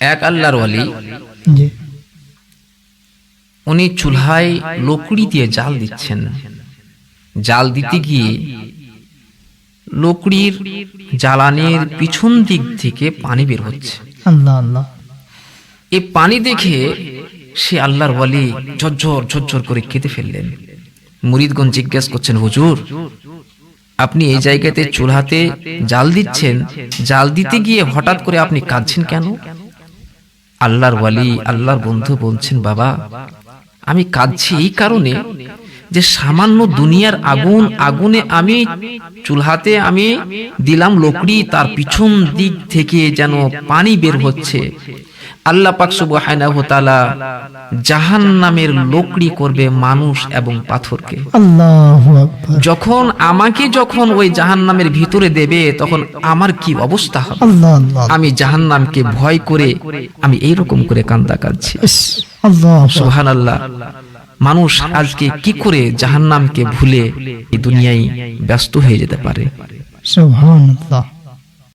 এক আল্লাহর ওয়ালি। উনি চুলহায় লকড়ি দিয়ে জাল দিচ্ছেন। জাল দিতে গিয়ে লকড়ির জ্বালানির পিছন দিক থেকে পানি বের হচ্ছে। আল্লাহ আল্লাহ। এই পানি দেখে সে আল্লাহর ওয়ালি ঝরঝর ঝরঝর করে কেঁদে ফেললেন। মুরিদগণ জিজ্ঞেস করছেন হুজুর আপনি এই জায়গাতে চুলহাতে জাল দিচ্ছেন? জাল দিতে গিয়ে হঠাৎ করে আপনি কাঁদছেন কেন? আল্লাহর ওয়ালি আল্লাহর বন্ধু বলছেন বাবা আমি কাঁদছি এই কারণে। যে সামান্য দুনিয়ার আগুন আগুনে আমি চুলহাতে আমি দিলাম লকড়ি তার পিছন দিক থেকে যেন পানি বের হচ্ছে। আল্লাহ পাক সুবহানাহু তাআলা জাহান্নামের লকড়ি করবে মানুষ এবং পাথরকে। আল্লাহ আকবার। যখন আমাকে যখন ওই জাহান্নামের ভিতরে দেবে তখন আমার কি অবস্থা হবে? আল্লাহ আমি জাহান্নামকে ভয় করে আমি এইরকম করে কান্দা কাঁদছি। আল্লাহ আকবার। মানুষ আজকে কি করে জাহান্নামকে ভুলে এই দুনিয়ায় ব্যস্ত হয়ে যেতে পারে? সুবহানাল্লাহ।